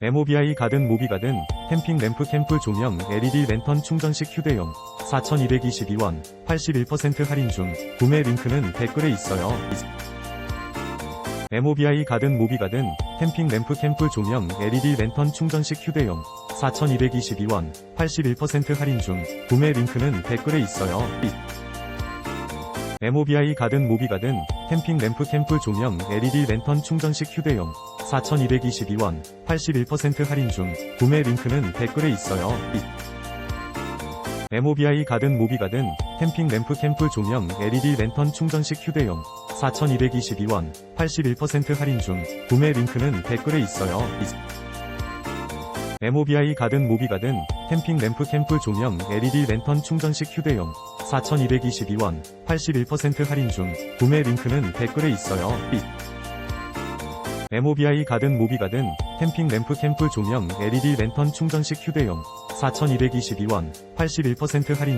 MOBI 가든 모비 가든 캠핑 램프 캠프 조명 LED 랜턴 충전식 휴대용 4,222원 81% 할인 중 구매 링크는 댓글에 있어요. MOBI 가든 모비 가든 캠핑 램프 캠프 조명 LED 랜턴 충전식 휴대용 4,222원 81% 할인 중 구매 링크는 댓글에 있어요. MOBI 가든 모비 가든 캠핑 램프 캠프 조명 LED 랜턴 충전식 휴대용 4,222원 81% 할인 중 구매 링크는 댓글에 있어요. MOBI 가든 모비 가든 캠핑 램프 캠프 조명 LED 랜턴 충전식 휴대용 4,222원 81% 할인 중 구매 링크는 댓글에 있어요. MOBI 가든 모비 가든 캠핑 램프 캠프 조명 LED 랜턴 충전식 휴대용 4,222원 81% 할인 중 구매 링크는 댓글에 있어요. MOBI 가든 모비 가든 캠핑 램프 캠프 조명 LED 랜턴 충전식 휴대용 4,222원 81% 할인